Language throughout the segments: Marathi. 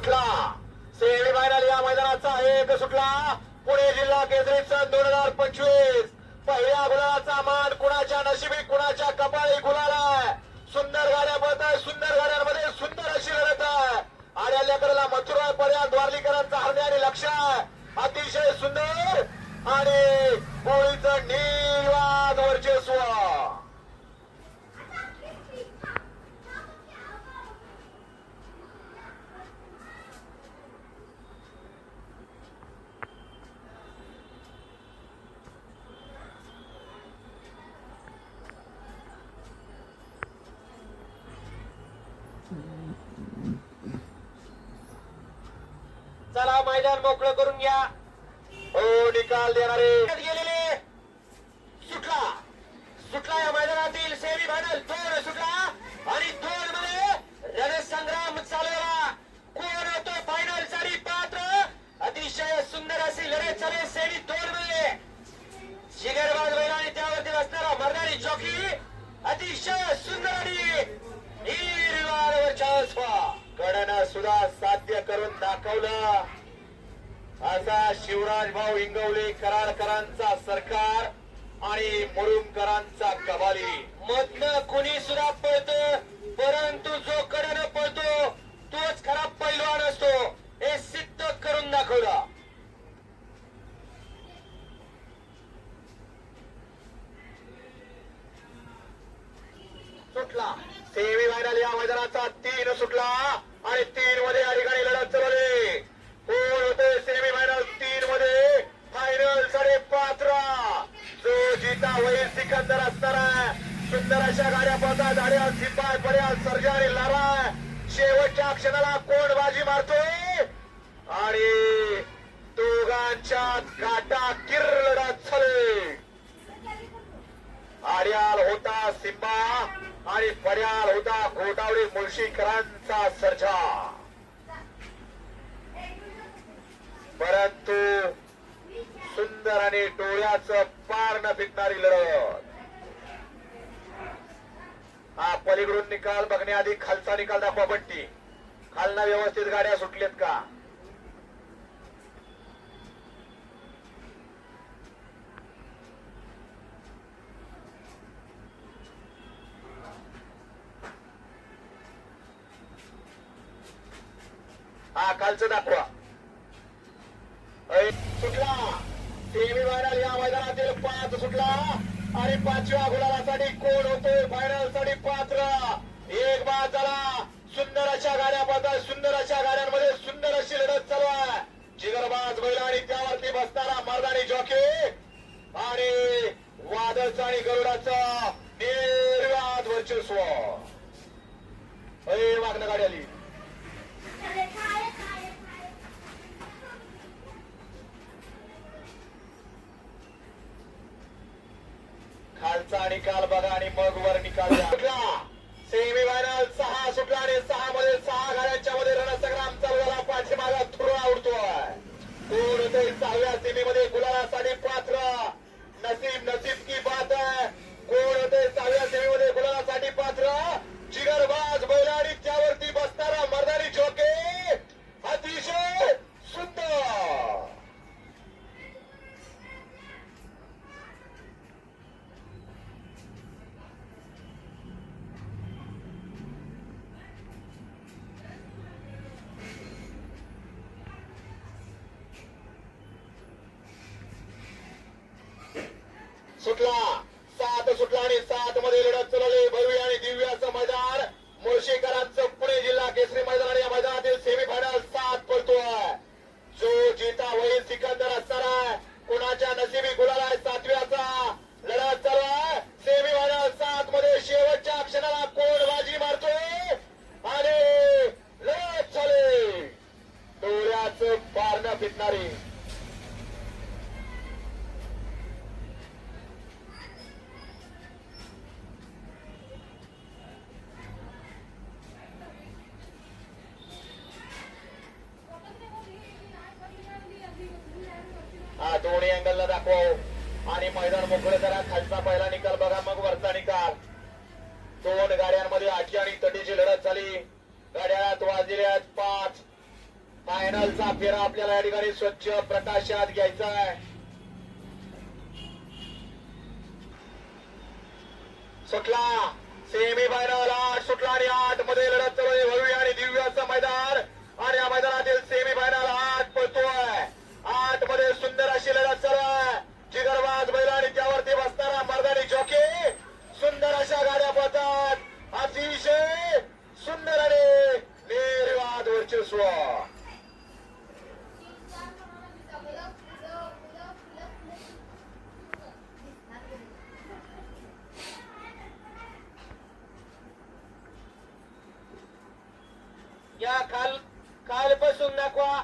सुटला. सेमी फायनल या मैदानाचा एक सुटला. पुणे जिल्हा केसरी सन दोन हजार पंचवीस. पहिल्या गुलाचा मान कुणाच्या नशिबी कुणाच्या कपाळी गुलाला सुंदर गाड्या पळत सुंदर गाड्यांमध्ये सुंदर अशी लढत आहे आड्याल्याकडला मथुरा पर्यंत द्वारलीकरांचा हरणे आणि लक्ष आहे अतिशय सुंदर आणि गोळीचं निर्वाद वर्चस्व चला मैदान मोकळं करून घ्या. हो निकाल देणारे गेलेले सुटला सुटला या मैदानातील सेमी फायनल दोन सुटला आणि दोन मध्ये रणसंग्राम चालवला कोण होतो फायनलसाठी पात्र अतिशय सुंदर अशी लढत चालू सेमी दोन मध्ये जिगरबाज बैल आणि त्यावरती असणारा मर्दानी चौकी अतिशय सुंदर आणि निर्वाळवरच्या कडनं सुद्धा साध्य करून दाखवलं असा राजभाऊ भाऊ इंगवले कराडकरांचा सरकार आणि मुरुमकरांचा कबाली. मधन कुणी सुद्धा पळतो परंतु जो कडनं पळतो तोच खराब पैलवान असतो. हे सिद्ध करून दाखवलं. सुटला. सेमी फायनल या मैदानाचा तीन सुटला आणि तीन मध्ये या ठिकाणी लढत चालवली कोण होते सेमी फायनल तीन मध्ये फायनलसाठी पात्र जो जिता होईल सिकंदर असणार आहे सुंदर अशा गाड्या पळतात गाड्या सिपाय पर्यंत सर्जा आणि लारा. शेवटच्या क्षणाला कोण बाजी मारतोय. आणि दोघांच्या काटा किरडत झाले. आर्याल होता सिंबा आणि पर्याल होता घोटावडी मुळशीकरांचा सर्जा. परंतु सुंदर आणि डोळ्याचं पार न फिटणारी लढत. हा निकाल बघण्याआधी खालचा निकाल दाखवा पट्टी खालना व्यवस्थित गाड्या सुटलेत का? हा खालचं दाखवा. सुटला. टीव्ही व्हायला या मैदानातील पाच सुटला. आणि पाचव्या गुलाबासाठी कोण होतोय? फायनलसाठी पात्र. एक बाद झाला. सुंदर अशा गाड्या सुंदर अशा गाड्यांमध्ये सुंदर अशी लढत चालू आहे. जिगरबाज बैल आणि त्यावरती बसणारा मर्दानी जॉकी आणि वादळचा आणि गरुडाचं निर्वाद वर्चस्व. अरे मागणं गाडी आली. खालचा निकाल बघा आणि मग वर निकाल द्या. सुटला. सात सुटला आणि सात मध्ये लढत चालवली दोन्ही अँगलला दाखवाव. आणि मैदान मोकळे करा. खालचा पहिला निकाल बघा. मग वरचा निकाल. दोन गाड्यांमध्ये आठी आणि तटीची लढत झाली. गाड्यात वाजलेल्या आहेत पाच फायनलचा फेरा आपल्याला या ठिकाणी स्वच्छ प्रकाशात घ्यायचा आहे. सुटला. सेमी फायनल आठ सुटला आणि आठमध्ये लढत चालू आहे. भव्य आणि दिव्याचं मैदान. आणि या मैदानातील सेमी फायनल आठ पळतोय आठमध्ये सुंदर अशी लढत चालू आहे जिगरबाज बैल आणि त्यावरती बसणारा मर्दानी जॉकी सुंदर अशा गाड्या पळतात अतिशय सुंदर आणि वर्चस्व या काल कालपासून दाखवा.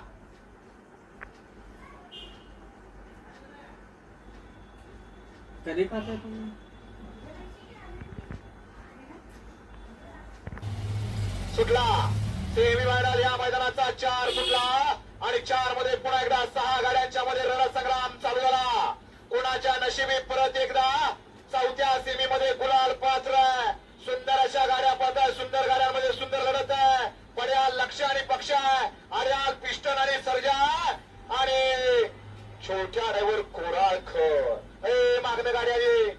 कधी खाताय तुम्ही? सुटला. सेमी फायनल या मैदानाचा चार सुटला आणि चारमध्ये पुन्हा एकदा सहा गाड्यांच्या मध्ये रणसंग्राम चालू झाला. कोणाच्या नशिबी परत एकदा चौथ्या सेमी मध्ये गुलाल पात्र. सुंदर अशा गाड्या पाहत सुंदर गाड्यांमध्ये सुंदर लढत आहे. पड्याल लक्ष आणि पक्ष आहे. आर्याल पिस्टन आणि सर्जा आणि छोट्या ड्रायव्हर कोराळ खर ए मागणं गाडी आली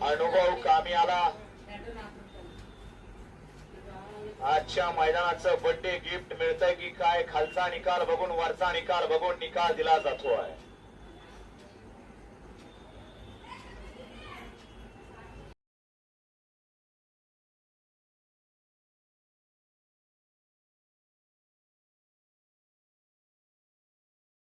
अनुभव कामी आला. आजच्या मैदानाचं बर्थडे गिफ्ट मिळतंय की काय? खालचा निकाल बघून वरचा निकाल बघून निकाल दिला जातोय.